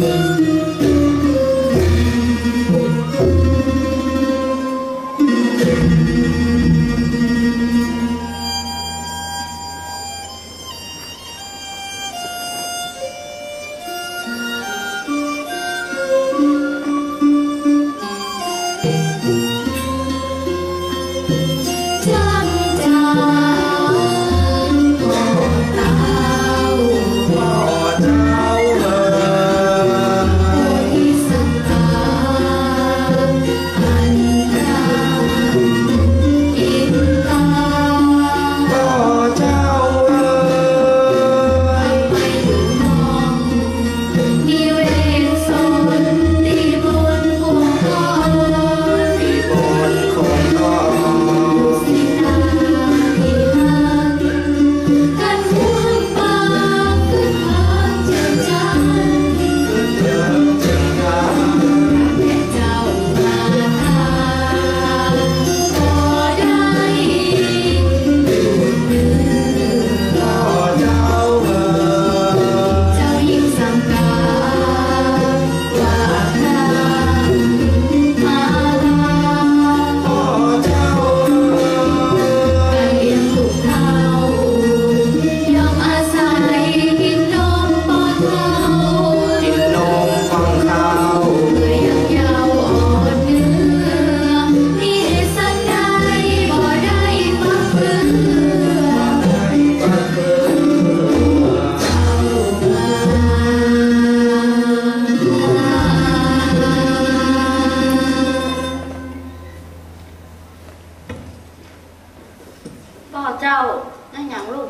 พ่อ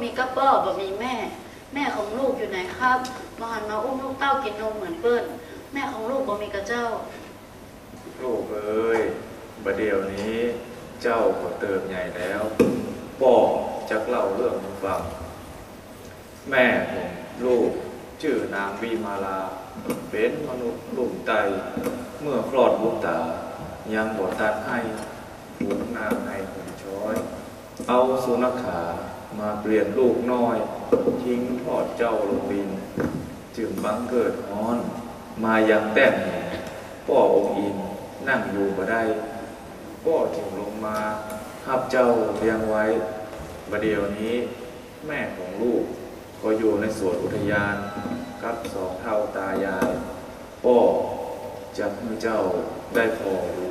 มีกระเป๋อบ่มีแม่ แม่ของลูกอยู่ไหนครับมาหันมาอุ้มลูกเต้ากินนมเหมือนเปิ้ลแม่ของลูกบ่มีกระเจ้า ลูกเอ้ยประเดี๋ยวนี้เจ้าก็เติบใหญ่แล้วบอกจักเล่าเรื่องให้ฟัง แม่ของลูกชื่อนางวีมาลา เป็นมนุษย์ลุ่มไต เมื่อคลอดบุตรตา ยังบทันให้ผูกนางให้ผลช้อย เอาสุนัขขา มาเปลี่ยนลูกน้อย ทิ้งทอดเจ้าลงดิน จึงบังเกิดฮ้อน มายังแต้มพ่อองค์อินนั่งอยู่บ่ได้พ่อจึงลงมาหับเจ้าเลี้ยงไว้ประเดี๋ยวนี้ แม่ของลูกก็อยู่ในสวนอุทยานกับสองเท่าตายายพ่อจะให้เจ้าได้พอดู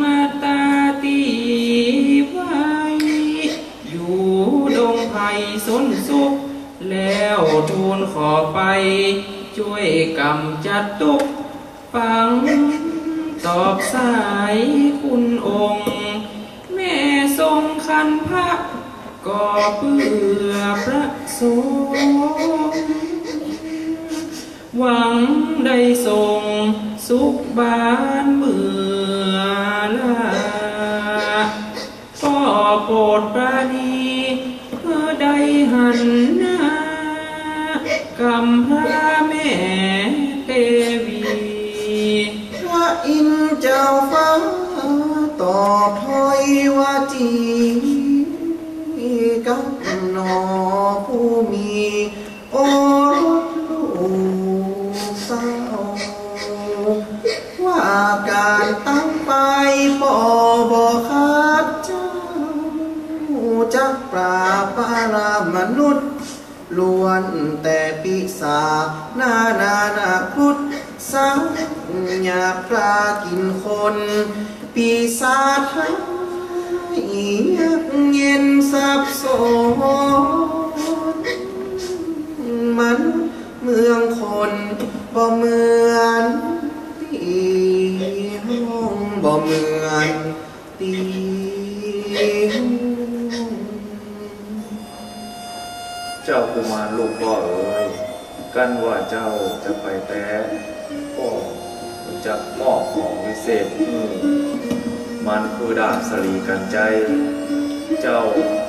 มาตาตีไว้อยู่ดงไผ่สนสุข แล้วทูลขอไป ช่วยกำจัดตุกฟัง ตอบสายคุณองค์ แม่ทรงคันพระก็เพื่อพระสงฆ์หวัง ได้ทรงสุขบานเมื่อลาก็โปรดปราณีเพื่อได้หันหน้ากำพระแม่เตวีว่าอินเจ้าฟ้าตอบถ้อยว่าจีกับหนอผู้มีโอ วนแต่ปีศาจหน้านานาครุฑสังอยาปลากินคน ปีศาจให้เย็นสับสน เจ้ากุมารลูกพ่อเอ๋ยกันว่าเจ้าจะไปแต่พ่อจะมอบของวิเศษมือมันคือดาบสลีกันใจ เจ้า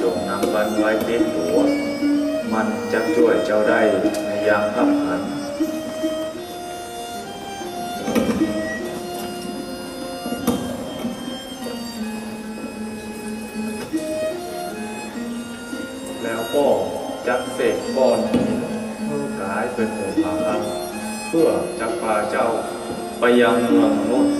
จงนำมันไว้ติดหัว มันจะช่วยเจ้าได้ในยามขับขัน จักเสกป้อนหินเมื่อกลายเป็นอภาคันเพื่อจักพาเจ้าไปยังเมืองมนุษย์